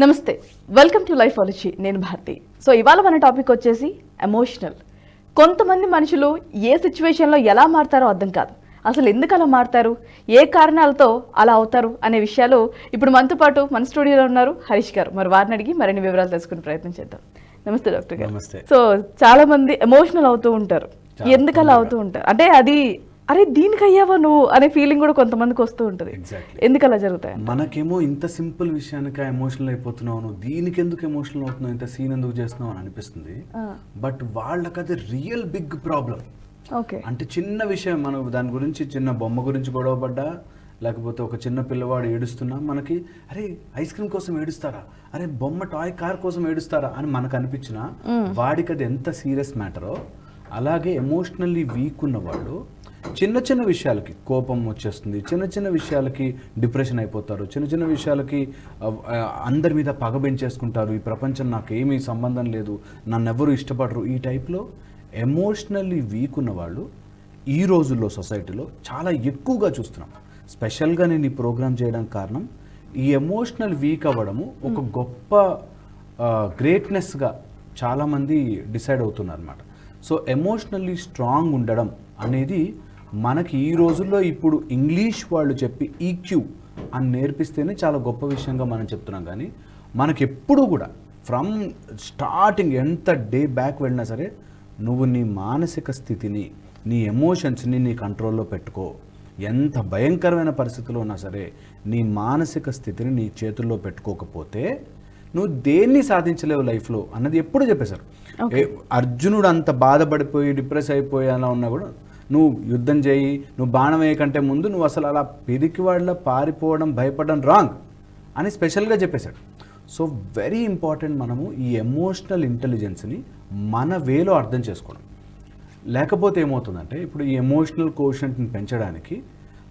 నమస్తే welcome to life ology నేను Bharati. So ఇవాళ మన టాపిక్ వచ్చేసి ఎమోషనల్ కొంతమంది మనుషులు ఏ సిచ్యువేషన్లో ఎలా మారుతారో అర్థం కాదు. అసలు ఎందుకు అలా మారుతారు? ఏ కారణాలతో అలా అవుతారు అనే విషయాలు ఇప్పుడు మనతో పాటు మన స్టూడియోలో ఉన్నారు హరీష్ గారు. మరి వారిని అడిగి మరిన్ని వివరాలు తెలుసుకునే ప్రయత్నం చేద్దాం. నమస్తే డాక్టర్ గారు. నమస్తే. సో చాలా మంది ఎమోషనల్ అవుతూ ఉంటారు. ఎందుకు అలా అవుతూ ఉంటారు? అంటే అది అరే దీనికి అయ్యావా నువ్వు? అనే ఫీలింగ్ కూడా కొంతమందికి వస్తూ ఉంటుంది. ఎందుకు అలా జరుగుతాయి? మనకేమో ఇంత సింపుల్ విషయానికి ఎమోషనల్ అయిపోతున్నావు నువ్వు దీనికి ఎందుకు ఎమోషనల్ అవుతున్నావు ఇంత సీన్ ఎందుకు చేస్తున్నావు అని అనిపిస్తుంది. బట్ వాళ్ళకి అది రియల్ బిగ్ ప్రాబ్లం ఓకే అంటే చిన్న విషయం మనం దాని గురించి చిన్న బొమ్మ గురించి గొడవ పడ్డా లేకపోతే ఒక చిన్న పిల్లవాడు ఏడుస్తున్నా మనకి అరే ఐస్ క్రీమ్ కోసం ఏడుస్తారా? అరే బొమ్మ టాయ్ కార్ కోసం ఏడుస్తారా? అని మనకు అనిపించిన వాడికి అది ఎంత సీరియస్ మ్యాటరో అలాగే ఎమోషనల్లీ వీక్ ఉన్న వాళ్ళు చిన్న చిన్న విషయాలకి కోపం వచ్చేస్తుంది. చిన్న చిన్న విషయాలకి డిప్రెషన్ అయిపోతారు. చిన్న చిన్న విషయాలకి అందరి మీద పగ పెంచేసుకుంటారు. ఈ ప్రపంచం నాకు ఏమీ సంబంధం లేదు. నన్ను ఎవరు ఇష్టపడరు. ఈ టైప్లో ఎమోషనల్లీ వీక్ ఉన్న వాళ్ళు ఈ రోజుల్లో సొసైటీలో చాలా ఎక్కువగా చూస్తున్నాం. స్పెషల్గా నేను ఈ ప్రోగ్రామ్ చేయడానికి కారణం ఈ ఎమోషనల్ వీక్ అవ్వడము ఒక గొప్ప గ్రేట్నెస్గా చాలామంది డిసైడ్ అవుతున్నారు అనమాట సో ఎమోషనల్లీ స్ట్రాంగ్ ఉండడం అనేది మనకి ఈ రోజుల్లో ఇప్పుడు ఇంగ్లీష్ వాళ్ళు చెప్పి ఈక్యూ అని నేర్పిస్తేనే చాలా గొప్ప విషయంగా మనం చెప్తున్నాం కానీ మనకి ఎప్పుడూ కూడా ఫ్రమ్ స్టార్టింగ్ ఎంత డే బ్యాక్ వెళ్ళినా సరే నువ్వు నీ మానసిక స్థితిని నీ ఎమోషన్స్ని నీ కంట్రోల్లో పెట్టుకో. ఎంత భయంకరమైన పరిస్థితిలో ఉన్నా సరే నీ మానసిక స్థితిని నీ చేతుల్లో పెట్టుకోకపోతే నువ్వు దేన్ని సాధించలేవు లైఫ్లో అన్నది ఎప్పుడు చెప్పేశారు. అర్జునుడు అంత బాధపడిపోయి డిప్రెస్ అయిపోయి అలా ఉన్నా కూడా నువ్వు యుద్ధం చేయి నువ్వు బాణం వేయకంటే ముందు నువ్వు అసలు అలా పిరికి వాళ్ళ పారిపోవడం భయపడడం రాంగ్ అని స్పెషల్గా చెప్పేశాడు. సో వెరీ ఇంపార్టెంట్ మనము ఈ ఎమోషనల్ ఇంటెలిజెన్స్ని మన వేలో అర్థం చేసుకోవడం. లేకపోతే ఏమవుతుందంటే ఇప్పుడు ఈ ఎమోషనల్ కోషంట్ని పెంచడానికి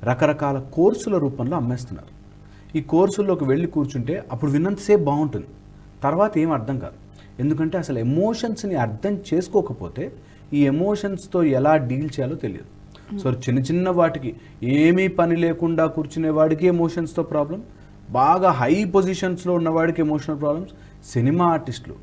రకరకాల కోర్సుల రూపంలో అమ్మేస్తున్నారు. ఈ కోర్సుల్లోకి వెళ్ళి కూర్చుంటే అప్పుడు విన్నంతసేపు బాగుంటుంది. తర్వాత ఏం అర్థం కాదు. ఎందుకంటే అసలు ఎమోషన్స్ని అర్థం చేసుకోకపోతే ఈ ఎమోషన్స్తో ఎలా డీల్ చేయాలో తెలియదు. సో చిన్న చిన్న వాటికి ఏమీ పని లేకుండా కూర్చునే వాడికి ఎమోషన్స్తో ప్రాబ్లం బాగా హై పొజిషన్స్లో ఉన్నవాడికి ఎమోషనల్ ప్రాబ్లమ్స్ సినిమా ఆర్టిస్టులు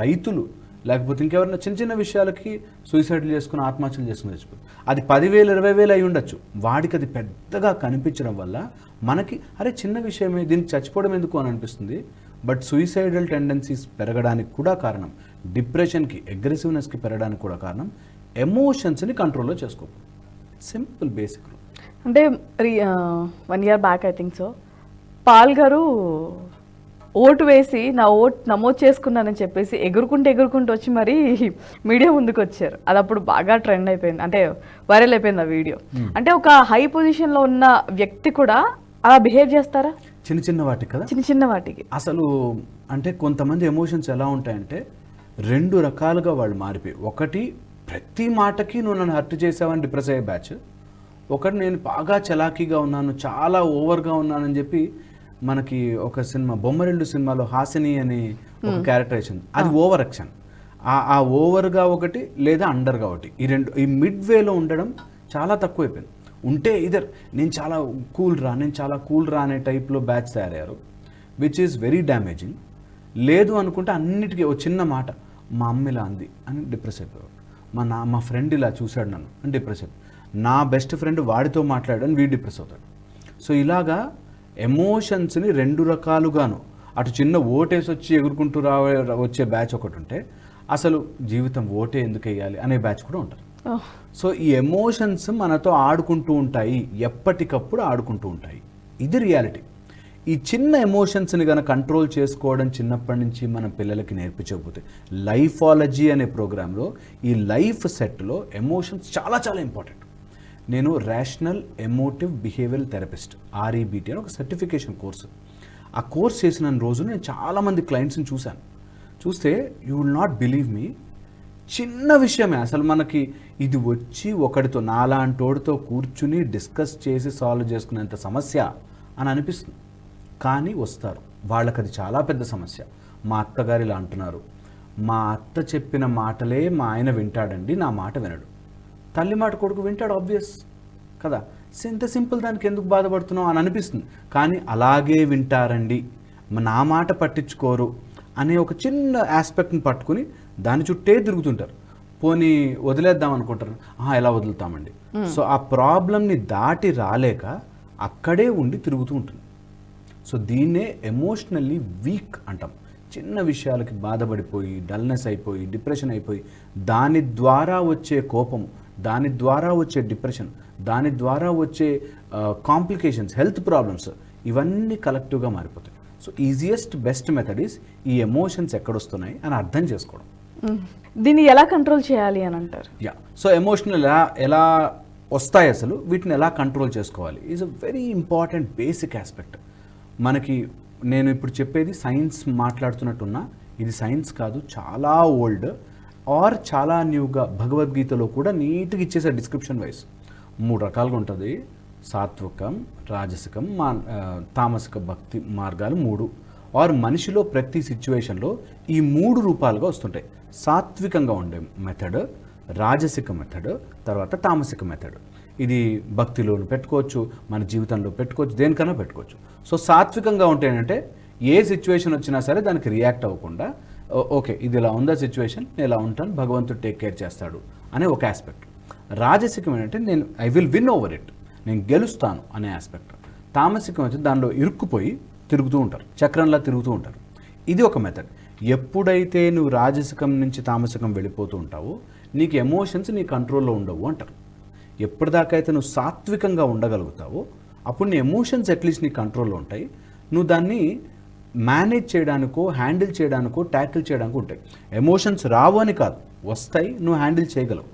రైతులు లేకపోతే ఇంకెవరైనా చిన్న చిన్న విషయాలకి సూసైడ్లు చేసుకుని ఆత్మహత్యలు చేసుకుని చచ్చిపోతుంది అది పదివేలు ఇరవై వేలు అయి ఉండొచ్చు. వాడికి అది పెద్దగా కనిపించడం వల్ల మనకి అరే చిన్న విషయమే దీనికి చచ్చిపోవడం ఎందుకు అని అనిపిస్తుంది. బట్ సూసైడల్ టెండెన్సీస్ పెరగడానికి కూడా కారణం డిప్రెషన్కి అగ్రెసివ్నెస్కి పెరగడానికి కూడా కారణం ఎమోషన్స్ని కంట్రోల్లో చేసుకోకపోవడం సింపుల్ బేసిక్ అంటే one year back I think so Paul గారు ఓటు వేసి నా ఓట్ నమోదు చేసుకున్నానని చెప్పేసి ఎగురుకుంటూ ఎగురుకుంటూ వచ్చి మరి మీడియా ముందుకు వచ్చారు. అది అప్పుడు బాగా ట్రెండ్ అయిపోయింది. అంటే వైరల్ అయిపోయింది ఆ వీడియో. అంటే ఒక హై పొజిషన్లో ఉన్న వ్యక్తి కూడా అలా బిహేవ్ చేస్తారా? చిన్న చిన్న వాటికి కదా? చిన్న చిన్న వాటికి. అసలు అంటే కొంతమంది ఎమోషన్స్ ఎలా ఉంటాయంటే రెండు రకాలుగా వాళ్ళు మారిపోయి ఒకటి ప్రతి మాటకి నువ్వు నన్ను హర్ట్ చేసావని డిప్రెస్ అయ్యే బ్యాచ్. ఒకటి నేను బాగా చలాకీగా ఉన్నాను చాలా ఓవర్గా ఉన్నానని చెప్పి మనకి ఒక సినిమా బొమ్మరిల్లు సినిమాలో హాసిని అని ఒక క్యారెక్టరేషన్ అది ఓవర్ యాక్షన్. ఆ ఆ ఓవర్గా ఒకటి లేదా అండర్గా ఒకటి. ఈ రెండు ఈ మిడ్ వేలో ఉండడం చాలా తక్కువైపోయింది. ఉంటే ఇదర్ నేను చాలా కూల్ రా నేను చాలా కూల్ రా అనే టైప్లో బ్యాచ్ తయారయ్యారు విచ్ ఈస్ వెరీ డ్యామేజింగ్ లేదు అనుకుంటే అన్నిటికీ ఒక చిన్న మాట మా అమ్మ ఇలా అంది అని డిప్రెస్ అయిపోయాడు మా నా మా ఫ్రెండ్ ఇలా చూశాడు నన్ను అని డిప్రెస్ అయిపోయాడు నా బెస్ట్ ఫ్రెండ్ వాడితో మాట్లాడాడని వీడు డిప్రెస్ అవుతాడు. సో ఇలాగా ఎమోషన్స్ని రెండు రకాలుగాను అటు చిన్న ఓటేసి వచ్చి ఎగురుకుంటూ రా వచ్చే బ్యాచ్ ఒకటి ఉంటే అసలు జీవితం ఓటే ఎందుకు వేయాలి అనే బ్యాచ్ కూడా ఉంటుంది. Oh. సో ఈ ఎమోషన్స్ మనతో ఆడుకుంటూ ఉంటాయి. ఎప్పటికప్పుడు ఆడుకుంటూ ఉంటాయి. ఇది రియాలిటీ ఈ చిన్న ఎమోషన్స్ని కనుక కంట్రోల్ చేసుకోవడం చిన్నప్పటి నుంచి మన పిల్లలకి నేర్పించకపోతే లైఫాలజీ అనే ప్రోగ్రాంలో ఈ లైఫ్ సెట్లో ఎమోషన్స్ చాలా చాలా ఇంపార్టెంట్ నేను rational emotive behaviour therapist REBT అని ఒక సర్టిఫికేషన్ కోర్సు ఆ కోర్స్ చేసిన రోజు నేను చాలామంది క్లయింట్స్ని చూశాను. చూస్తే you will not believe me చిన్న విషయమే. అసలు మనకి ఇది వచ్చి ఒకడితో నాలాంటోడితో కూర్చుని డిస్కస్ చేసి సాల్వ్ చేసుకునేంత సమస్య అని అనిపిస్తుంది. కానీ వస్తారు. వాళ్ళకి అది చాలా పెద్ద సమస్య. మా అత్తగారు ఇలా అంటున్నారు. మా అత్త చెప్పిన మాటలే మా ఆయన వింటాడండి నా మాట వినడు. తల్లి మాట కొడుకు వింటాడు ఆబ్వియస్ కదా? ఇంత సింపుల్ దానికి ఎందుకు బాధపడుతున్నావు అని అనిపిస్తుంది. కానీ అలాగే వింటారండి. నా మాట పట్టించుకోరు అనే ఒక చిన్న ఆస్పెక్ట్ని పట్టుకుని దాని చుట్టే తిరుగుతుంటారు. పోనీ వదిలేద్దాం అనుకుంటారు. "ఆహా, ఎలా వదులుతామండి? సో ఆ ప్రాబ్లమ్ని దాటి రాలేక అక్కడే ఉండి తిరుగుతూ ఉంటుంది. సో దీన్నే ఎమోషనల్లీ వీక్ అంటాం. చిన్న విషయాలకి బాధపడిపోయి డల్నెస్ అయిపోయి డిప్రెషన్ అయిపోయి దాని ద్వారా వచ్చే కోపం దాని ద్వారా వచ్చే డిప్రెషన్ దాని ద్వారా వచ్చే కాంప్లికేషన్స్ హెల్త్ ప్రాబ్లమ్స్ ఇవన్నీ కలెక్టివ్గా మారిపోతాయి. So easiest best method is ఈ ఎమోషన్స్ ఎక్కడొస్తున్నాయి అని అర్థం చేసుకోవడం. దీన్ని ఎలా కంట్రోల్ చేయాలి అని అంటారు? యా సో ఎమోషనల్ ఎలా ఎలా వస్తాయి అసలు? వీటిని ఎలా కంట్రోల్ చేసుకోవాలి? Is a very important basic aspect మనకి నేను ఇప్పుడు చెప్పేది సైన్స్ మాట్లాడుతున్నట్టున్నా ఇది సైన్స్ కాదు చాలా ఓల్డ్ ఆర్ చాలా న్యూగా భగవద్గీతలో కూడా నీట్గా ఇచ్చేసే డిస్క్రిప్షన్ వైజ్ మూడు రకాలుగా ఉంటుంది. సాత్వికం రాజసికం మా తామసిక భక్తి మార్గాలు మూడు. ఆర్ మనిషిలో ప్రతి సిచ్యువేషన్లో ఈ మూడు రూపాలుగా వస్తుంటాయి. సాత్వికంగా ఉండే మెథడ్ రాజసిక మెథడ్ తర్వాత తామసిక మెథడ్. ఇది భక్తిలో పెట్టుకోవచ్చు మన జీవితంలో పెట్టుకోవచ్చు దేనికైనా పెట్టుకోవచ్చు. సో సాత్వికంగా ఉంటే ఏంటంటే ఏ సిచ్యువేషన్ వచ్చినా సరే దానికి రియాక్ట్ అవ్వకుండా ఓకే ఇది ఇలా ఉందా సిచ్యువేషన్ నేను ఇలా ఉంటాను భగవంతుడు టేక్ కేర్ చేస్తాడు అనే ఒక ఆస్పెక్ట్ రాజసికం ఏంటంటే నేను I will win over it నేను గెలుస్తాను అనే ఆస్పెక్ట్ తామసికం వచ్చి దానిలో ఇరుక్కుపోయి తిరుగుతూ ఉంటారు చక్రంలా తిరుగుతూ ఉంటారు. ఇది ఒక మెథడ్ ఎప్పుడైతే నువ్వు రాజసికం నుంచి తామసికం వెళ్ళిపోతూ ఉంటావో నీకు ఎమోషన్స్ నీ కంట్రోల్లో ఉండవు అంటారు. ఎప్పటిదాకా అయితే నువ్వు సాత్వికంగా ఉండగలుగుతావో అప్పుడు నీ ఎమోషన్స్ అట్లీస్ట్ నీ కంట్రోల్లో ఉంటాయి. నువ్వు దాన్ని మేనేజ్ చేయడానికో హ్యాండిల్ చేయడానికో ట్యాకిల్ చేయడానికో ఉంటాయి. ఎమోషన్స్ రావు అని కాదు వస్తాయి నువ్వు హ్యాండిల్ చేయగలవు.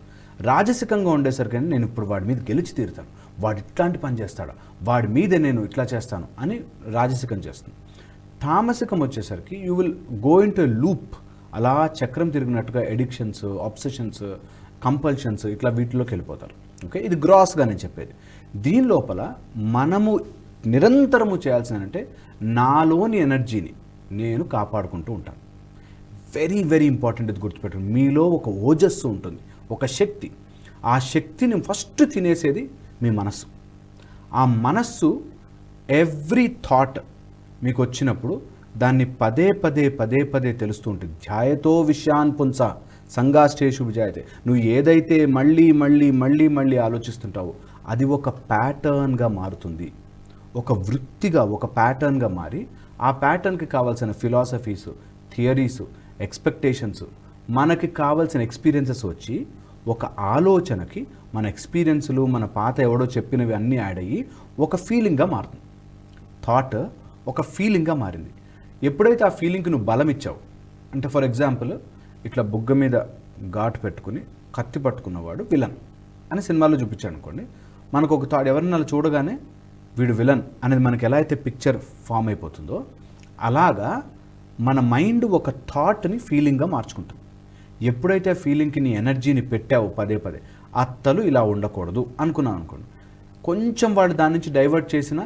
రాజసికంగా ఉండేసరికి నేను ఇప్పుడు వాడి మీద గెలిచి తీరుతాను. వాడు ఇట్లాంటి పని చేస్తాడా? వాడి మీదే నేను ఇట్లా చేస్తాను అని రాజసికం చేస్తుంది. తామసికం వచ్చేసరికి you will go into loop అలా చక్రం తిరిగినట్టుగా ఎడిక్షన్స్ ఆబ్సెషన్స్ కంపల్షన్స్ ఇట్లా వీటిలోకి వెళ్ళిపోతారు. ఓకే ఇది గ్రాస్గా నేను చెప్పేది. దీని లోపల మనము నిరంతరము చేయాల్సిందంటే నాలోని ఎనర్జీని నేను కాపాడుకుంటూ ఉంటాను. వెరీ వెరీ ఇంపార్టెంట్ ఇది గుర్తుపెట్టండి మీలో ఒక ఓజస్సు ఉంటుంది. ఒక శక్తి. ఆ శక్తిని ఫస్ట్ తినేసేది మీ మనస్సు. ఆ మనస్సు ఎవ్రీ థాట్ మీకు వచ్చినప్పుడు దాన్ని పదే పదే పదే పదే తెలుస్తూ ఉంటుంది. ధ్యాయతో విషయాన్ పుంస సంగాష్టేషు విజాయతే. నువ్వు ఏదైతే మళ్ళీ మళ్ళీ మళ్ళీ మళ్ళీ ఆలోచిస్తుంటావో అది ఒక ప్యాటర్న్గా మారుతుంది. ఒక వృత్తిగా ఒక ప్యాటర్న్గా మారి ఆ ప్యాటర్న్కి కావాల్సిన ఫిలాసఫీస్ థియరీస్ ఎక్స్పెక్టేషన్స్ మనకి కావాల్సిన ఎక్స్పీరియన్సెస్ వచ్చి ఒక ఆలోచనకి మన ఎక్స్పీరియన్స్లు మన పాత ఎవడో చెప్పినవి అన్నీ యాడ్ అయ్యి ఒక ఫీలింగ్గా మారుతుంది. థాట్ ఒక ఫీలింగ్గా మారింది. ఎప్పుడైతే ఆ ఫీలింగ్కి నువ్వు బలం ఇచ్చావు అంటే ఫర్ ఎగ్జాంపుల్ ఇట్లా బుగ్గ మీద ఘాటు పెట్టుకుని కత్తి పట్టుకున్నవాడు విలన్ అని సినిమాలో చూపించాడు అనుకోండి మనకు ఒక థాట్ ఎవరిని అలా చూడగానే వీడు విలన్ అనేది మనకి ఎలా అయితే పిక్చర్ ఫామ్ అయిపోతుందో అలాగా మన మైండ్ ఒక థాట్ని ఫీలింగ్గా మార్చుకుంటుంది. ఎప్పుడైతే ఆ ఫీలింగ్కి నీ ఎనర్జీని పెట్టావు పదే పదే అత్తలు ఇలా ఉండకూడదు అనుకున్నాను అనుకోండి కొంచెం వాడు దాని నుంచి డైవర్ట్ చేసినా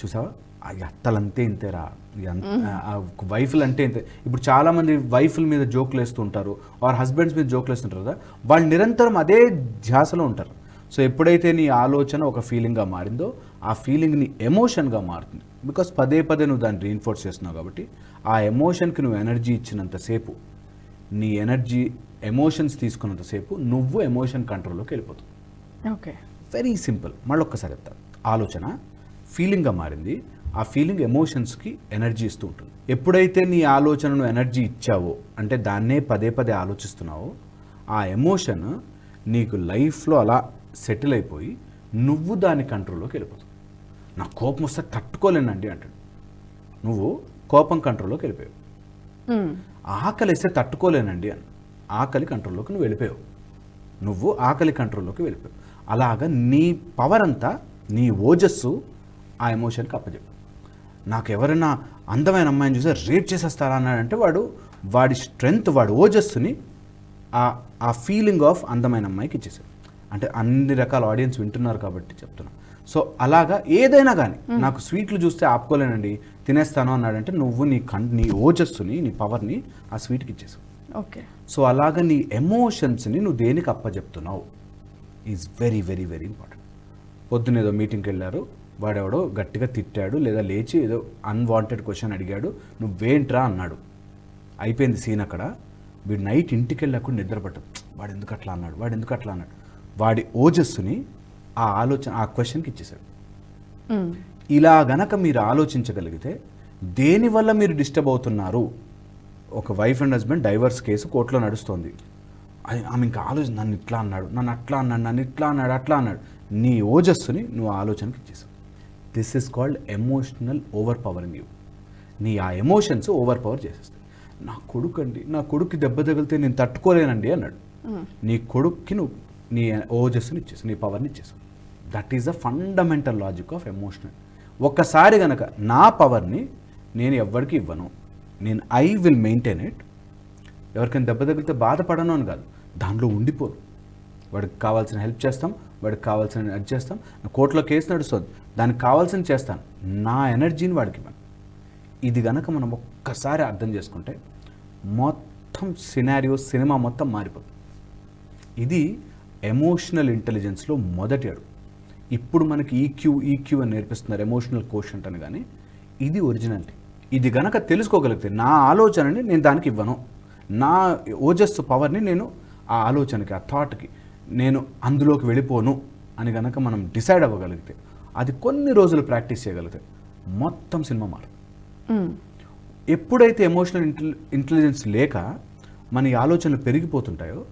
చూసావా? ఆ అత్తలు అంతే ఇంతేరా వైఫ్లు అంటే ఇంతే. ఇప్పుడు చాలామంది వైఫ్ల మీద జోకులు వేస్తుంటారు ఆర్ హస్బెండ్స్ మీద జోకులు వేస్తుంటారు కదా వాళ్ళు నిరంతరం అదే ధ్యాసలో ఉంటారు. సో ఎప్పుడైతే నీ ఆలోచన ఒక ఫీలింగ్గా మారిందో ఆ ఫీలింగ్ని ఎమోషన్గా మారుతుంది. బికాస్ పదే పదే నువ్వు దాన్ని రీఇన్ఫోర్స్ చేస్తున్నావు కాబట్టి ఆ ఎమోషన్కి నువ్వు ఎనర్జీ ఇచ్చినంతసేపు నీ ఎనర్జీ ఎమోషన్స్ తీసుకున్నంతసేపు నువ్వు ఎమోషన్ కంట్రోల్లోకి వెళ్ళిపోతావు. ఓకే. Very simple. మళ్ళొక్కసారి చెప్తాను ఆలోచన ఫీలింగ్గా మారింది. ఆ ఫీలింగ్ ఎమోషన్స్కి ఎనర్జీ ఇస్తూ ఉంటుంది. ఎప్పుడైతే నీ ఆలోచనను ఎనర్జీ ఇచ్చావో అంటే దాన్నే పదే పదే ఆలోచిస్తున్నావో ఆ ఎమోషన్ నీకు లైఫ్లో అలా సెటిల్ అయిపోయి నువ్వు దాని కంట్రోల్లోకి వెళ్ళిపోతావు. నా కోపం వస్తే తట్టుకోలేనండి అంటాడు. నువ్వు కోపం కంట్రోల్లోకి వెళ్ళిపోయావు. ఆకలి వేస్తే తట్టుకోలేనండి అని ఆకలి కంట్రోల్లోకి నువ్వు వెళ్ళిపోయావు. నువ్వు ఆకలి కంట్రోల్లోకి వెళ్ళిపోయావు. అలాగా నీ పవర్ అంతా నీ ఓజస్సు ఆ ఎమోషన్కి అప్పచెప్పు నాకు ఎవరైనా అందమైన అమ్మాయిని చూస్తే రేప్ చేసేస్తారా అన్నాడంటే వాడు వాడి స్ట్రెంగ్త్ వాడి ఓజస్సుని ఆ ఆ ఫీలింగ్ ఆఫ్ అందమైన అమ్మాయికి ఇచ్చేసాడు. అంటే అన్ని రకాల ఆడియన్స్ వింటున్నారు కాబట్టి చెప్తున్నా. సో అలాగా ఏదైనా కానీ నాకు స్వీట్లు చూస్తే ఆపుకోలేనండి తినేస్తాను అన్నాడంటే నువ్వు నీ కన్ నీ ఓజస్సుని నీ పవర్ని ఆ స్వీట్కి ఇచ్చేసావు. ఓకే. సో అలాగా నీ ఎమోషన్స్ని నువ్వు దేనికి అప్పచెప్తున్నావు? Is very very very important. పొద్దున ఏదో మీటింగ్కి వెళ్ళారు వాడెవడో గట్టిగా తిట్టాడు లేదా లేచి ఏదో అన్వాంటెడ్ క్వశ్చన్ అడిగాడు. నువ్వేంట్రా అన్నాడు. అయిపోయింది సీన్ అక్కడ. వీడు నైట్ ఇంటికి వెళ్ళకుండా నిద్రపట్టదు వాడు ఎందుకు అట్లా అన్నాడు వాడు ఎందుకు అట్లా అన్నాడు. వాడి ఓజస్సుని ఆ ఆలోచన ఆ క్వశ్చన్కి ఇచ్చేసాడు మ్మ్. ఇలా గనక మీరు ఆలోచించగలిగితే దేనివల్ల మీరు డిస్టర్బ్ అవుతున్నారు? ఒక wife and husband divorce case కోర్టులో నడుస్తోంది. అది ఆమె ఇంకా ఆలోచన నన్ను ఇట్లా అన్నాడు నన్ను అట్లా అన్నాడు నన్ను ఇట్లా అన్నాడు అట్లా అన్నాడు. నీ ఓజస్సుని నువ్వు ఆలోచనకి ఇచ్చేసావు this is called emotional overpowering you నీ ఆ ఎమోషన్స్ ఓవర్ పవర్ చేసేస్తాయి. నా కొడుకు అండి నా కొడుక్కి దెబ్బ తగిలితే నేను తట్టుకోలేనండి అన్నాడు. నీ కొడుక్కి నువ్వు నీ ఓజస్సుని ఇచ్చేసావు నీ పవర్ని ఇచ్చేసావు that is the fundamental logic of emotional ఒక్కసారి గనక నా పవర్ని నేను ఎవ్వరికి ఇవ్వను. నేను ఐ విల్ మెయింటైన్ ఇట్ ఎవరికైనా దెబ్బ తగిలితే బాధపడను అని కాదు. దాంట్లో ఉండిపోను. వాడికి కావాల్సిన హెల్ప్ చేస్తాం వాడికి కావాల్సిన అది చేస్తాం. కోర్టులో కేసు నడుస్తుంది. దానికి కావాల్సింది చేస్తాను. నా ఎనర్జీని వాడికి ఇవ్వను. ఇది గనక మనం ఒక్కసారి అర్థం చేసుకుంటే మొత్తం సినారియో సినిమా మొత్తం మారిపోతుంది. ఇది ఎమోషనల్ ఇంటెలిజెన్స్లో మొదటి అడుగు. ఇప్పుడు మనకి ఈక్యూ ఈక్యూ అని నేర్పిస్తున్నారు ఎమోషనల్ కోషంట్ అని కానీ ఇది ఒరిజినాలిటీ. ఇది గనక తెలుసుకోగలిగితే నా ఆలోచనని నేను దానికి ఇవ్వను. నా ఓజస్సు పవర్ని నేను ఆ ఆలోచనకి ఆ థాట్కి నేను అందులోకి వెళ్ళిపోను అని గనక మనం డిసైడ్ అవ్వగలిగితే అది కొన్ని రోజులు ప్రాక్టీస్ చేయగలిగితే మొత్తం సినిమా మారు. ఎప్పుడైతే ఎమోషనల్ ఇంటెలి ఇంటెలిజెన్స్ లేక మన ఆలోచనలు పెరిగిపోతుంటాయో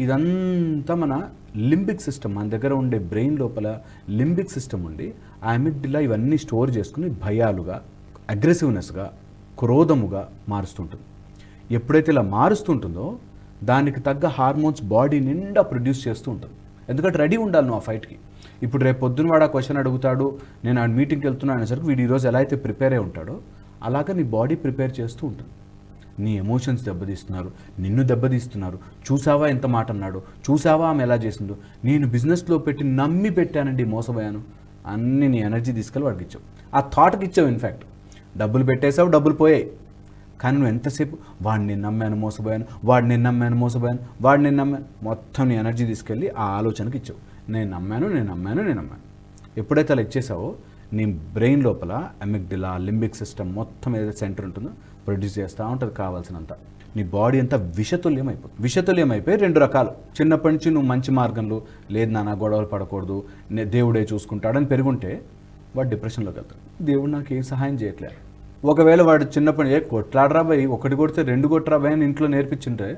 ఇదంతా మన లింబిక్ సిస్టమ్ మన దగ్గర ఉండే బ్రెయిన్ లోపల లింబిక్ సిస్టమ్ ఉండి ఆ అమిగ్డిలా ఇవన్నీ స్టోర్ చేసుకుని భయాలుగా అగ్రెసివ్నెస్గా క్రోధముగా మారుస్తుంటుంది. ఎప్పుడైతే ఇలా మారుస్తుంటుందో దానికి తగ్గ హార్మోన్స్ బాడీ నిండా ప్రొడ్యూస్ చేస్తూ ఉంటుంది. ఎందుకంటే రెడీ ఉండాలి నువ్వు ఆ ఫైట్కి. ఇప్పుడు రేపు పొద్దున వాడు ఆ క్వశ్చన్ అడుగుతాడు నేను ఆ మీటింగ్కి వెళ్తున్నాను అనేసరికి వీడు ఈరోజు ఎలా అయితే ప్రిపేర్ అయి ఉంటాడో అలాగా నీ బాడీ ప్రిపేర్ చేస్తూ ఉంటుంది. నీ ఎమోషన్స్ దెబ్బతీస్తున్నారు నిన్ను దెబ్బతీస్తున్నారు. చూసావా ఎంత మాట అన్నాడు? చూసావా ఆమె ఎలా చేసిందో? నేను బిజినెస్లో పెట్టి నమ్మి పెట్టానండి మోసపోయాను. అన్ని నీ ఎనర్జీ తీసుకెళ్ళి వాడికి ఇచ్చావు. ఆ థాట్కి ఇచ్చావు ఇన్ఫ్యాక్ట్ డబ్బులు పెట్టేసావు డబ్బులు పోయాయి. కానీ నువ్వు ఎంతసేపు? వాడిని నేను నమ్మాను మోసపోయాను. వాడిని నమ్మాను మోసపోయాను. వాడిని నేను నమ్మాను. మొత్తం నీ ఎనర్జీ తీసుకెళ్ళి ఆ ఆలోచనకి ఇచ్చావు. నేను నమ్మాను నేను నమ్మాను నేను నమ్మాను. ఎప్పుడైతే అలా ఇచ్చేసావో నీ బ్రెయిన్ లోపల అమిగ్డిలా లింబిక్ సిస్టమ్ మొత్తం ఏదైతే సెంటర్ ఉంటుందో ప్రొడ్యూస్ చేస్తూ ఉంటుంది కావాల్సినంత. నీ బాడీ అంతా విషతుల్యం అయిపోతుంది విషతుల్యం అయిపోయి రెండు రకాలు. చిన్నప్పటి నుంచి నువ్వు మంచి మార్గంలో లేదు నాన్న గొడవలు పడకూడదు దేవుడే చూసుకుంటాడని పెరుగుంటే వాడు డిప్రెషన్లోకి వెళ్తాడు. దేవుడు నాకు ఏం సహాయం చేయట్లేదు ఒకవేళ వాడు చిన్నప్పటి ఏ కొట్లాడరా ఒకటి కొడితే రెండు కొట్టరా పోయి అని ఇంట్లో నేర్పించుంటే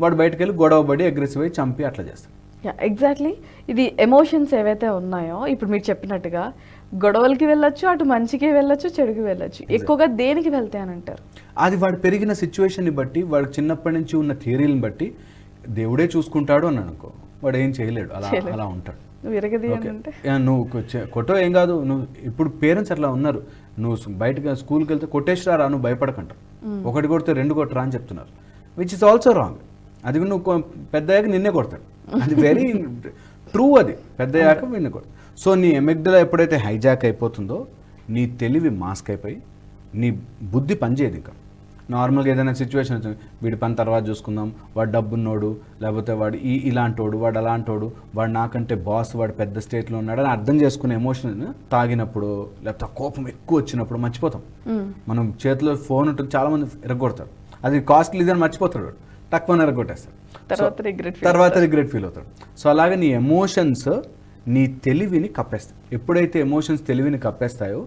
వాడు బయటకు వెళ్ళి గొడవ పడి అగ్రెసివ్ అయ్యి చంపి అట్లా చేస్తాడు. ఎగ్జాక్ట్లీ ఇది ఎమోషన్స్ ఏవైతే ఉన్నాయో ఇప్పుడు మీరు చెప్పినట్టుగా గొడవలకి వెళ్ళొచ్చు అటు మంచికి వెళ్ళొచ్చు చెడుకి వెళ్ళొచ్చు. ఎక్కువగా దేనికి వెళ్తాయి అని అంటారు? అది వాడు పెరిగిన సిచ్యువేషన్ని బట్టి వాడు చిన్నప్పటి నుంచి ఉన్న థియరీలను బట్టి దేవుడే చూసుకుంటాడు అని అనుకో. వాడు ఏం చేయలేడు. అలా. అలా ఉంటాడు. నువ్వు కొట్టో ఏం కాదు. నువ్వు ఇప్పుడు పేరెంట్స్ అట్లా ఉన్నారు. నువ్వు బయటకు స్కూల్కి వెళ్తే కొట్టేసిరా రా నువ్వు భయపడకంటారు ఒకటి కొడితే రెండు కొట్టరా అని చెప్తున్నారు. విచ్ ఇస్ ఆల్సో రాంగ్ అది నువ్వు పెద్ద నిన్నే కొడతాడు. అది వెరీ ట్రూ అది. పెద్ద అయ్యాక నిన్నే కొడతాడు సో నీ ఎమెగ్డలా ఎప్పుడైతే హైజాక్ అయిపోతుందో నీ తెలివి మాస్క్ అయిపోయి నీ బుద్ధి పనిచేయదు ఇంకా. నార్మల్గా ఏదైనా సిచ్యువేషన్ వచ్చింది వీడి పని తర్వాత చూసుకుందాం వాడు డబ్బున్నోడు లేకపోతే వాడు ఈ ఇలాంటోడు వాడు అలాంటోడు వాడు నాకంటే బాస్ వాడు పెద్ద స్టేట్లో ఉన్నాడు అని అర్థం చేసుకునే ఎమోషన్ తాగినప్పుడు లేకపోతే కోపం ఎక్కువ వచ్చినప్పుడు మర్చిపోతాం. మనం చేతిలో ఫోన్ ఉంటుంది చాలా మంది ఎరగొడతారు. అది కాస్ట్లీ అని మర్చిపోతాడు. తక్కువ ఎరగొట్టేస్తాడు తర్వాత తర్వాత రిగ్రెట్ ఫీల్ అవుతాడు. సో అలాగే నీ ఎమోషన్స్ నీ తెలివిని కప్పేస్తాయి. ఎప్పుడైతే ఎమోషన్స్ తెలివిని కప్పేస్తాయో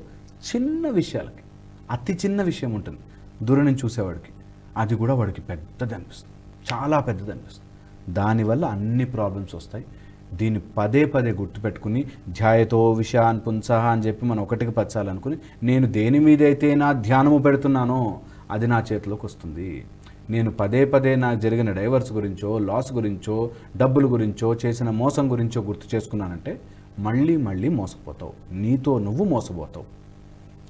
చిన్న విషయాలకి అతి చిన్న విషయం ఉంటుంది. దూరం నుంచి చూసేవాడికి. అది కూడా వాడికి పెద్దది అనిపిస్తుంది. చాలా పెద్దది అనిపిస్తుంది. దానివల్ల అన్ని ప్రాబ్లమ్స్ వస్తాయి. దీన్ని పదే పదే గుర్తుపెట్టుకుని ధ్యాయతో విషయాన్ పుంసహ అని చెప్పి మనం ఒకటికి పచ్చాలనుకుని నేను దేని మీదైతే నా ధ్యానము పెడుతున్నానో అది నా చేతిలోకి వస్తుంది. నేను పదే పదే నాకు జరిగిన డైవర్స్ గురించో లాస్ గురించో డబ్బుల గురించో చేసిన మోసం గురించో గుర్తు చేసుకున్నానంటే మళ్ళీ మళ్ళీ మోసపోతావు. నీతో నువ్వు మోసపోతావు.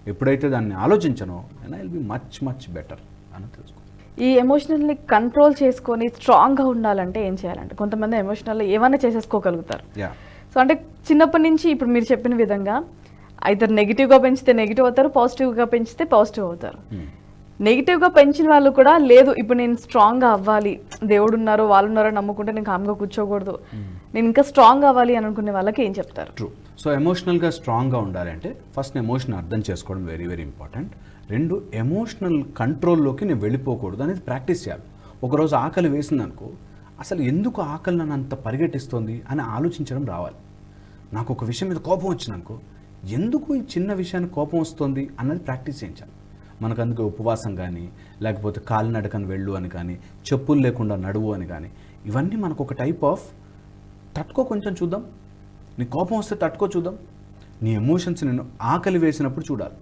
ఎప్పుడైతే దాన్ని ఆలోచించనో and I will be much much better అని తెలుసుకో. ఈ ఎమోషనల్ని కంట్రోల్ చేసుకొని స్ట్రాంగ్గా ఉండాలంటే ఏం చేయాలంటే కొంతమంది ఎమోషనల్ ఏమైనా చేసేసుకోగలుగుతారు. యా సో అంటే చిన్నప్పటి నుంచి ఇప్పుడు మీరు చెప్పిన విధంగా అయితే నెగిటివ్గా పెంచితే నెగిటివ్ అవుతారు పాజిటివ్గా పెంచితే పాజిటివ్ అవుతారు. నెగిటివ్గా పెంచిన వాళ్ళు కూడా లేదు. ఇప్పుడు నేను స్ట్రాంగ్గా అవ్వాలి. దేవుడు ఉన్నారు వాళ్ళు ఉన్నారో నమ్ముకుంటే నేను కామ్గా కూర్చోకూడదు. నేను ఇంకా స్ట్రాంగ్ అవ్వాలి అని అనుకునే వాళ్ళకి ఏం చెప్తారు? ట్రూ సో ఎమోషనల్గా స్ట్రాంగ్గా ఉండాలి అంటే ఫస్ట్ ఎమోషన్ అర్థం చేసుకోవడం వెరీ వెరీ ఇంపార్టెంట్ రెండు ఎమోషనల్ కంట్రోల్లోకి నేను వెళ్ళిపోకూడదు అనేది ప్రాక్టీస్ చేయాలి. ఒకరోజు ఆకలి వేసిందనుకో అసలు ఎందుకు ఆకలి నన్ను అంత పరిగెట్టిస్తోంది అని ఆలోచించడం రావాలి. నాకు ఒక విషయం మీద కోపం వచ్చిందనుకో ఎందుకు ఈ చిన్న విషయానికి కోపం వస్తుంది అన్నది ప్రాక్టీస్ చేయించాలి. మనకు అందుకే ఉపవాసం కానీ లేకపోతే కాలినడకని వెళ్ళు అని కానీ చెప్పులు లేకుండా నడువు అని కానీ ఇవన్నీ మనకు ఒక టైప్ ఆఫ్ తట్టుకో కొంచెం చూద్దాం. నీ కోపం వస్తే తట్టుకో చూద్దాం. నీ ఎమోషన్స్ నేను ఆకలి వేసినప్పుడు చూడాలి.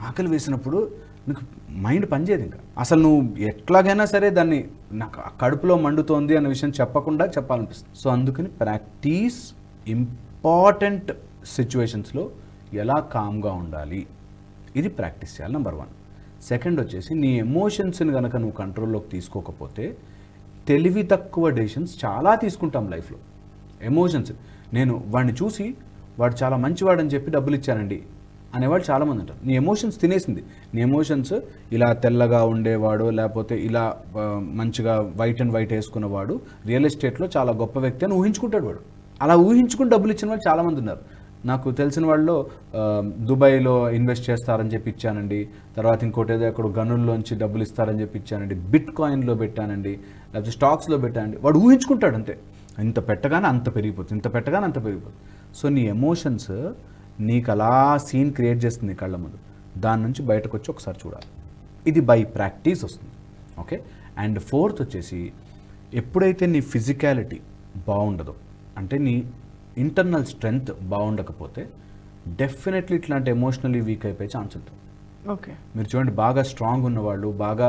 ఆకలి వేసినప్పుడు నీకు మైండ్ పనిచేయదు ఇంకా. అసలు నువ్వు ఎట్లాగైనా సరే దాన్ని నాకు కడుపులో మండుతోంది అన్న విషయం చెప్పకుండా చెప్పాలనిపిస్తుంది. సో అందుకని ప్రాక్టీస్ ఇంపార్టెంట్ సిచ్యువేషన్స్లో ఎలా కామ్గా ఉండాలి? ఇది ప్రాక్టీస్ చేయాలి నెంబర్ వన్ సెకండ్ వచ్చేసి నీ ఎమోషన్స్ని కనుక నువ్వు కంట్రోల్లోకి తీసుకోకపోతే తెలివి తక్కువ డెసిషన్స్ చాలా తీసుకుంటాం లైఫ్లో ఎమోషన్స్ నేను వాడిని చూసి వాడు చాలా మంచివాడని చెప్పి డబ్బులు ఇచ్చానండి అనేవాళ్ళు చాలామంది ఉంటారు. నీ ఎమోషన్స్ తినేసింది. నీ ఎమోషన్స్ ఇలా తెల్లగా ఉండేవాడు లేకపోతే ఇలా మంచిగా వైట్ అండ్ వైట్ వేసుకున్నవాడు రియల్ ఎస్టేట్లో చాలా గొప్ప వ్యక్తి అని ఊహించుకుంటాడు వాడు. అలా ఊహించుకుని డబ్బులు ఇచ్చిన వాళ్ళు చాలామంది ఉన్నారు. నాకు తెలిసిన వాళ్ళు దుబాయ్లో ఇన్వెస్ట్ చేస్తారని చెప్పి ఇచ్చానండి. తర్వాత ఇంకోటి ఏదో అక్కడ గనుల్లోంచి డబ్బులు ఇస్తారని చెప్పి ఇచ్చానండి. బిట్ కాయిన్లో పెట్టానండి. లేకపోతే స్టాక్స్లో పెట్టానండి. వాడు ఊహించుకుంటాడు అంతే. ఇంత పెట్టగానే అంత పెరిగిపోతుంది. ఇంత పెట్టగానే అంత పెరిగిపోతుంది. సో నీ ఎమోషన్స్ నీకు అలా సీన్ క్రియేట్ చేస్తుంది కళ్ళ ముందు. దాని నుంచి బయటకు వచ్చి ఒకసారి చూడాలి. ఇది బై ప్రాక్టీస్ వస్తుంది. ఓకే? అండ్ ఫోర్త్ వచ్చేసి ఎప్పుడైతే నీ ఫిజికాలిటీ బాగుండదో అంటే నీ ఇంటర్నల్ స్ట్రెంగ్త్ బాగుండకపోతే డెఫినెట్లీ ఇట్లాంటి ఎమోషనల్లీ వీక్ అయిపోయే ఛాన్స్ ఉంటుంది. ఓకే మీరు చూడండి బాగా స్ట్రాంగ్ ఉన్నవాళ్ళు బాగా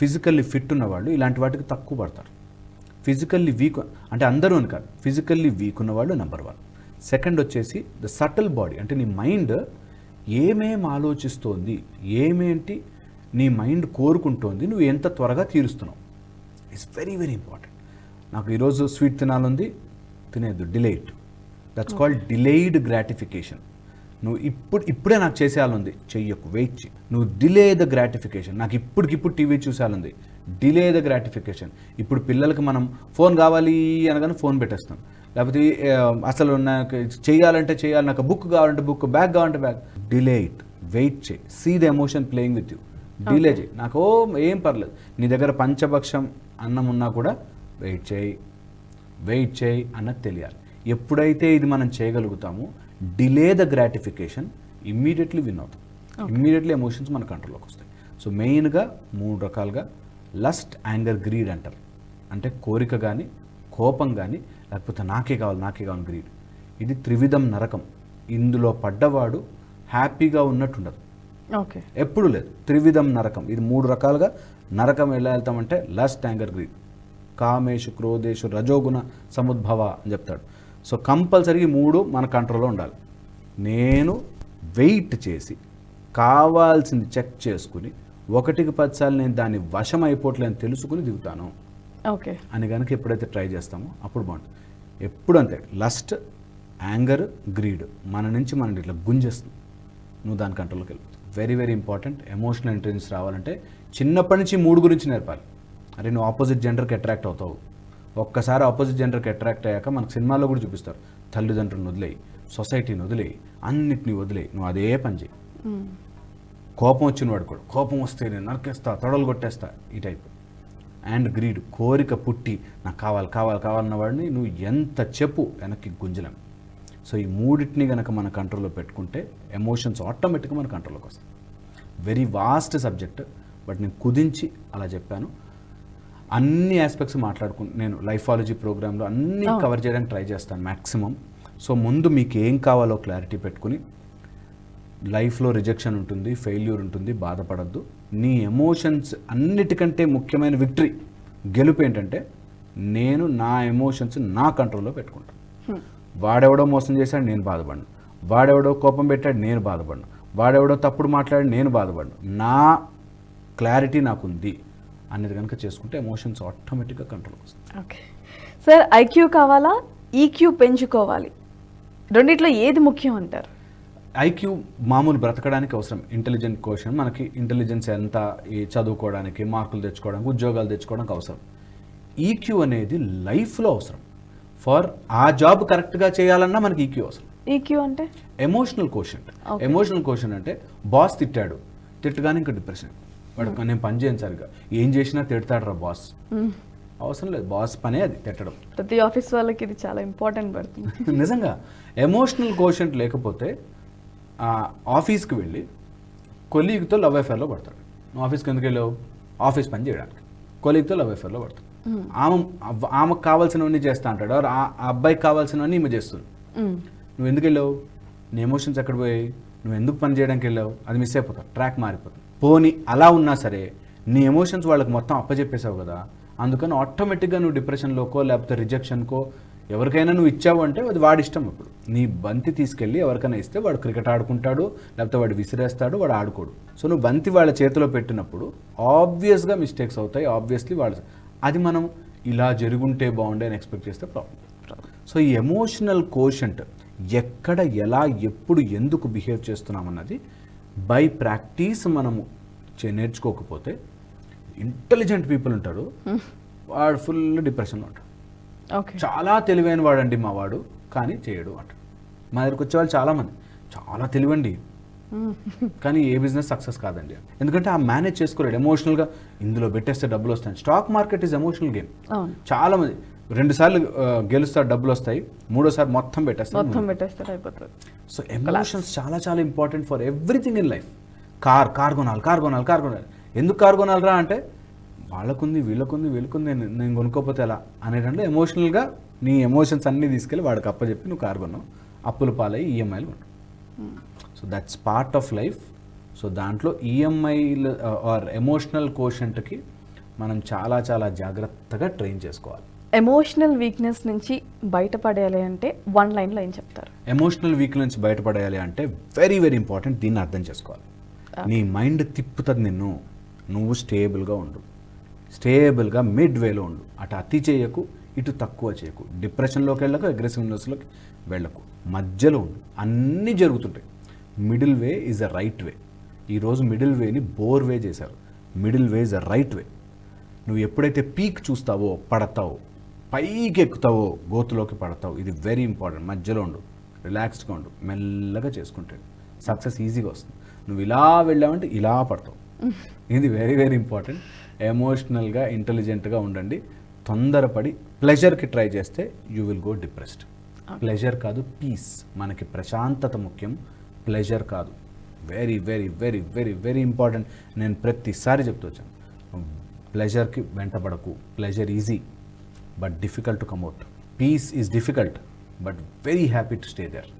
ఫిజికల్లీ ఫిట్ ఉన్నవాళ్ళు ఇలాంటి వాటికి తక్కువ పడతారు. ఫిజికల్లీ వీక్ అంటే అందరూ అని కాదు ఫిజికల్లీ వీక్ ఉన్నవాళ్ళు నెంబర్ వన్ సెకండ్ వచ్చేసి ద సటిల్ బాడీ అంటే నీ మైండ్ ఏమేం ఆలోచిస్తోంది ఏమేంటి నీ మైండ్ కోరుకుంటోంది నువ్వు ఎంత త్వరగా తీరుస్తున్నావు. ఇట్స్ వెరీ వెరీ ఇంపార్టెంట్ నాకు ఈరోజు స్వీట్ తినాలంది తినేది delayed that's called delayed gratification నువ్వు ఇప్పుడు ఇప్పుడే నాకు చేసేయాలంది చెయ్యకు వెయిట్ చేయి నువ్వు డిలే ద గ్రాటిఫికేషన్ నాకు ఇప్పటికిప్పుడు టీవీ చూసేయాలంది డిలే ద గ్రాటిఫికేషన్ ఇప్పుడు పిల్లలకి మనం ఫోన్ కావాలి అనగానే ఫోన్ పెట్టేస్తాం. లేకపోతే అసలు నాకు చేయాలంటే చేయాలి నాకు బుక్ కావాలంటే బుక్ బ్యాగ్ కావాలంటే బ్యాగ్ డిలే ఇట్ వెయిట్ చేయి see the emotion playing with you delay చేయి నాకు ఏం పర్లేదు. నీ దగ్గర పంచభక్షం అన్నం ఉన్నా కూడా వెయిట్ చేయి వెయిట్ చేయి అన్నది తెలియాలి. ఎప్పుడైతే ఇది మనం చేయగలుగుతామో delay the gratification immediately win అవుతాం. ఇమ్మీడియట్లీ ఎమోషన్స్ మన కంట్రోల్లోకి వస్తాయి. సో మెయిన్గా మూడు రకాలుగా లస్ట్ యాంగర్ గ్రీడ్ అంటారు అంటే కోరిక కానీ కోపం కానీ లేకపోతే నాకే కావాలి నాకే కావాలి గ్రీడ్ ఇది త్రివిధం నరకం. ఇందులో పడ్డవాడు హ్యాపీగా ఉన్నట్టుండదు ఓకే ఎప్పుడు లేదు. త్రివిధం నరకం. ఇది మూడు రకాలుగా నరకం ఎలా వెళ్తామంటే లస్ట్ యాంగర్ గ్రీడ్ కామేషు క్రోధేషు రజోగుణ సముద్భవ అని చెప్తాడు. సో కంపల్సరీ మూడు మన కంట్రోల్లో ఉండాలి. నేను వెయిట్ చేసి కావాల్సింది చెక్ చేసుకుని ఒకటికి పదిసార్లు నేను దాన్ని వశం అయిపోవట్లేని తెలుసుకుని దిగుతాను. ఓకే. అని కనుక ఎప్పుడైతే ట్రై చేస్తామో అప్పుడు బాగుంటుంది. ఎప్పుడు అంతే లస్ట్ యాంగర్ గ్రీడ్ మన నుంచి మనం ఇట్లా గుంజేస్తుంది. నువ్వు దాని కంట్రోల్కి వెళ్ళిపోతావు very very important. Emotional intelligence రావాలంటే చిన్నప్పటి నుంచి మూడు గురించి నేర్పాలి. అరే నువ్వు ఆపోజిట్ జెండర్కి అట్రాక్ట్ అవుతావు. ఒక్కసారి ఆపోజిట్ జెండర్కి అట్రాక్ట్ అయ్యాక మనకు సినిమాలో కూడా చూపిస్తారు. తల్లిదండ్రులను వదిలేయి సొసైటీని వదిలేయి అన్నిటిని వదిలేయి నువ్వు అదే పని చేయి కోపం వచ్చిన వాడు కూడా కోపం వస్తే నేను నరికేస్తా తొడలు కొట్టేస్తా ఈ టైప్ అండ్ గ్రీడ్ కోరిక పుట్టి నాకు కావాలి కావాలి కావాలన్న వాడిని నువ్వు ఎంత చెప్పు వెనక్కి గుంజలేం. సో ఈ మూడింటిని కనుక మన కంట్రోల్లో పెట్టుకుంటే ఎమోషన్స్ ఆటోమేటిక్గా మన కంట్రోల్లోకి వస్తాయి. వెరీ వాస్ట్ సబ్జెక్ట్ బట్ నేను కుదించి అలా చెప్పాను. అన్ని ఆస్పెక్ట్స్ మాట్లాడుకు నేను లైఫాలజీ ప్రోగ్రాంలో అన్నీ. కవర్ చేయడానికి ట్రై చేస్తాను మ్యాక్సిమం సో ముందు మీకు ఏం కావాలో క్లారిటీ పెట్టుకుని లైఫ్లో రిజెక్షన్ ఉంటుంది ఫెయిల్యూర్ ఉంటుంది బాధపడద్దు. నీ ఎమోషన్స్ అన్నిటికంటే ముఖ్యమైన విక్టరీ గెలుపు ఏంటంటే నేను నా ఎమోషన్స్ నా కంట్రోల్లో పెట్టుకుంటాను వాడెవడో మోసం చేశాడు నేను బాధపడను. వాడెవడో కోపం పెట్టాడు నేను బాధపడను. వాడెవడో తప్పుడు మాట్లాడి నేను బాధపడను. నా క్లారిటీ నాకుంది. అనేది కనుక చేసుకుంటే ఎమోషన్స్ ఆటోమేటిక్గా కంట్రోల్కి వస్తాయి ఓకే సార్ ఐక్యూ కావాలా? ఈక్యూ పెంచుకోవాలి. రెండిట్లో ఏది ముఖ్యం అంటారు? ఐక్యూ మామూలు బ్రతకడానికి అవసరం. ఇంటెలిజెంట్ క్వశ్చన్ మనకి ఇంటెలిజెన్స్ ఎంత ఈ చదువుకోవడానికి మార్కులు తెచ్చుకోవడానికి ఉద్యోగాలు తెచ్చుకోవడానికి అవసరం. ఈక్యూ అనేది లైఫ్లో అవసరం. ఫర్ ఆ జాబ్ కరెక్ట్గా చేయాలన్నా మనకి ఈక్యూ అవసరం. ఈక్యూ అంటే? Emotional question. ఎమోషనల్ క్వశ్చన్ అంటే బాస్ తిట్టాడు. తిట్టగానే ఇంకా డిప్రెషన్ వాడు నేను పని చేయను సరిగా ఏం చేసినా తిడతాడు రా బాస్. అవసరం లేదు బాస్ పనే అది తిట్టడం. ప్రతి ఆఫీస్ వాళ్ళకి ఇది చాలా ఇంపార్టెంట్ పడుతుంది. నిజంగా ఎమోషనల్ కోషంట్ లేకపోతే ఆ, ఆఫీస్కి వెళ్ళి కొలీగ్తో లవ్ అఫేర్లో పడతాడు. నువ్వు ఆఫీస్కి ఎందుకు వెళ్ళావు? ఆఫీస్ పని చేయడానికి. కొలీగ్తో లవ్ అఫేర్లో పడతాడు. ఆమె ఆమెకు కావాల్సినవన్నీ చేస్తా అంటాడు. ఆ అబ్బాయికి కావాల్సినవన్నీ ఈమె చేస్తుంది. నువ్వు ఎందుకు వెళ్ళావు? నీ ఎమోషన్స్ ఎక్కడ పోయాయి? నువ్వు ఎందుకు పని చేయడానికి వెళ్ళావు? అది మిస్ అయిపోతావు ట్రాక్ మారిపోతుంది పోనీ అలా ఉన్నా సరే నీ ఎమోషన్స్ వాళ్ళకి మొత్తం అప్పచెప్పేశావు కదా. అందుకని ఆటోమేటిక్గా నువ్వు డిప్రెషన్లోకో లేకపోతే రిజెక్షన్కో ఎవరికైనా నువ్వు ఇచ్చావు అంటే అది వాడి ఇష్టం ఇప్పుడు. నీ బంతి తీసుకెళ్ళి ఎవరికైనా ఇస్తే వాడు క్రికెట్ ఆడుకుంటాడు లేకపోతే వాడు విసిరేస్తాడు వాడు ఆడుకోడు. సో నువ్వు బంతి వాళ్ళ చేతిలో పెట్టినప్పుడు ఆబ్వియస్గా మిస్టేక్స్ అవుతాయి ఆబ్వియస్లీ వాళ్ళు అది మనం ఇలా జరుగుంటే బాగుండే అని ఎక్స్పెక్ట్ చేస్తే ప్రాబ్లం సో ఈ ఎమోషనల్ కోషంట్ ఎక్కడ ఎలా ఎప్పుడు ఎందుకు బిహేవ్ చేస్తున్నామన్నది బై ప్రాక్టీస్ మనము నేర్చుకోకపోతే ఇంటెలిజెంట్ పీపుల్ ఉంటాడు వాడు ఫుల్ డిప్రెషన్లో ఉంటాడు. చాలా తెలివైన వాడండి మా వాడు కానీ చేయడు అంటాడు మా దగ్గరికి వచ్చేవాళ్ళు చాలామంది. చాలా తెలివండి. కానీ ఏ బిజినెస్ సక్సెస్ కాదండి ఎందుకంటే ఆ మేనేజ్ చేసుకోలేడు. ఎమోషనల్గా ఇందులో పెట్టేస్తే డబ్బులు వస్తాయి stock market is emotional game. చాలా మంది రెండు సార్లు గెలుస్తారు డబ్బులు వస్తాయి మూడోసారి మొత్తం పెట్టేస్తారు మొత్తం పెట్టేస్తారు అయిపోతుంది. సో ఎమోషన్స్ చాలా చాలా important for everything in life car car కొనాలి కార్ కొనాలి కార్ కొనాలి. ఎందుకు కార్ కొనాలిరా అంటే వాళ్ళకుంది వీళ్ళకుంది వీళ్ళకుంది నేను నేను కొనుక్కోపోతే ఎలా? అనేటంటే ఎమోషనల్గా నీ ఎమోషన్స్ అన్నీ తీసుకెళ్ళి వాడికి అప్పచెప్పి నువ్వు కార్ కొన్నావు. అప్పులు పాలై ఈఎంఐలు కొన్నావు. So that's part of life so దాంట్లో E ఈఎంఐలు ఆర్ ఎమోషనల్ కోషంట్కి మనం చాలా చాలా జాగ్రత్తగా ట్రైన్ చేసుకోవాలి. ఎమోషనల్ వీక్నెస్ నుంచి బయటపడేయాలి అంటే వన్ లైన్లో ఏం చెప్తారు? ఎమోషనల్ వీక్ నుంచి బయటపడేయాలి అంటే వెరీ వెరీ ఇంపార్టెంట్ దీన్ని అర్థం చేసుకోవాలి. నీ మైండ్ తిప్పుతుంది నిన్ను. నువ్వు స్టేబుల్గా ఉండు. స్టేబుల్గా మిడ్ వేలో ఉండు. అటు అతి చేయకు ఇటు తక్కువ చేయకు. డిప్రెషన్లోకి వెళ్ళకు అగ్రెసివ్నెస్లోకి వెళ్ళకు. మధ్యలో ఉండు. అన్నీ జరుగుతుంటాయి. Middle way is a right way ఈరోజు మిడిల్ వేని బోర్ వే చేశారు. Middle way is a right way నువ్వు ఎప్పుడైతే పీక్ చూస్తావో పడతావో పైకి ఎక్కుతావో గోతులోకి పడతావు. ఇది వెరీ ఇంపార్టెంట్ మధ్యలో ఉండు. రిలాక్స్డ్గా ఉండు. మెల్లగా చేసుకుంటాడు సక్సెస్ ఈజీగా వస్తుంది. నువ్వు ఇలా వెళ్ళావంటే ఇలా పడతావు. ఇది వెరీ వెరీ ఇంపార్టెంట్ ఎమోషనల్గా ఇంటెలిజెంట్గా ఉండండి. తొందరపడి ప్లెజర్కి ట్రై చేస్తే you will go depressed pleasure కాదు పీస్ మనకి ప్రశాంతత ముఖ్యం. ప్లెజర్ కాదు. Very very very very very important నేను ప్రతిసారి చెప్తూ వచ్చాను. ప్లెజర్కి వెంటబడకు. Pleasure easy but difficult to come at peace is difficult but very happy to stay there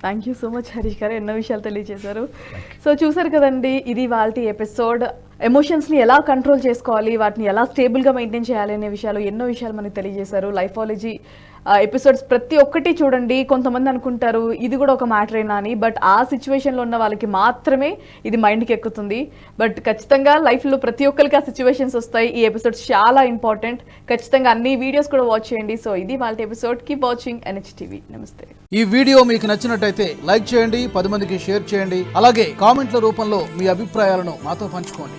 thank you so much Harish గారు. ఎన్నో విషయాలు తెలియజేశారు. సో చూసారు కదండి ఇది వాళ్ళ ఎపిసోడ్. ఎమోషన్స్ని ఎలా కంట్రోల్ చేసుకోవాలి వాటిని ఎలా స్టేబుల్గా మెయింటైన్ చేయాలి అనే విషయాలు ఎన్నో విషయాలు మనకి తెలియజేశారు. లైఫాలజీ ఎపిసోడ్స్ ప్రతి ఒక్కటి చూడండి. కొంతమంది అనుకుంటారు ఇది కూడా ఒక మ్యాటరేనా అని బట్ ఆ సిచ్యువేషన్లో ఉన్న వాళ్ళకి మాత్రమే ఇది మైండ్కి ఎక్కుతుంది. బట్ ఖచ్చితంగా లైఫ్లో ప్రతి ఒక్కరికి ఆ సిచ్యువేషన్స్ వస్తాయి. ఈ ఎపిసోడ్స్ చాలా ఇంపార్టెంట్ ఖచ్చితంగా అన్ని వీడియోస్ కూడా వాచ్ చేయండి. సో ఇది వాళ్ళ ఎపిసోడ్ కీప్ వాచింగ్ ఎన్హెచ్టీవీ నమస్తే. ఈ వీడియో మీకు నచ్చినట్టయితే లైక్ చేయండి పది మందికి షేర్ చేయండి. అలాగే కామెంట్ల రూపంలో మీ అభిప్రాయాలను మాతో పంచుకోండి.